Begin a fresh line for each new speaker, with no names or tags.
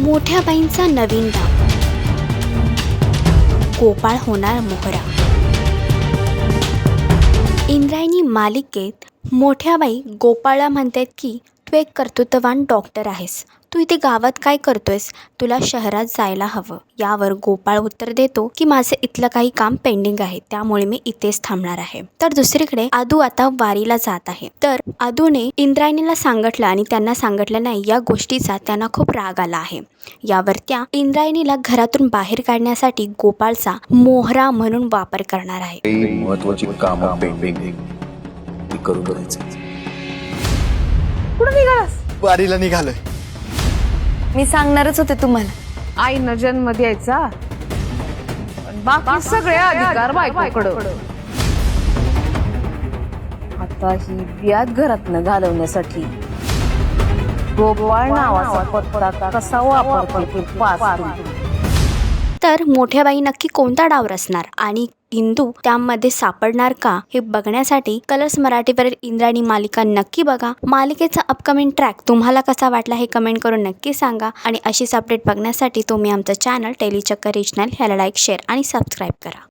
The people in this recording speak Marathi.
मोठ्या बाईंचा नवीन डाव गोपाळ होणार मोहरा. इंद्रायणी मालिकेत मोठ्या बाई गोपाळला म्हणतात की तू एक कर्तृत्ववान डॉक्टर आहेस. तू इथे गावात काय करतोयस? तुला शहरात जायला हवं. यावर गोपाळ उत्तर देतो की माझे इथलं काही काम पेंडिंग आहे. त्यामुळे मी इथेच थांबणार आहे. तर दुसरीकडे आदू आता वारीला जात आहे. तर आदूने इंद्रायणीला सांगितलं आणि त्यांना सांगितलं नाही या गोष्टीचा त्यांना खूप राग आला आहे. यावर त्या इंद्रायणीला घरातून बाहेर काढण्यासाठी गोपाळचा मोहरा म्हणून वापर करणार आहे.
महत्वाची कामं पेंडिंग करून
वारीला निघालोय.
मी सांगणारच होते तुम्हाला.
आईनं जन्म द्यायचा बाकी सगळे अधिकार बायकोकडं.
आता ही ब्यात घरातनं घालवण्यासाठी गोपाळ नावाचा पत्ता कसा वापरतो पाच.
तर मोठ्या बाई नक्की कोणता डाव रचणार आणि हिंदू त्यामध्ये सापडणार का? हे बघण्यासाठी कलर्स मराठीवरील इंद्राणी मालिका नक्की बघा. मालिकेचा अपकमिंग ट्रॅक तुम्हाला कसा वाटला हे कमेंट करून नक्की सांगा. आणि अशीच अपडेट बघण्यासाठी तुम्ही आमचं चॅनल टेलीचक्कर रिजनल ह्याला लाईक शेअर आणि सबस्क्राईब करा.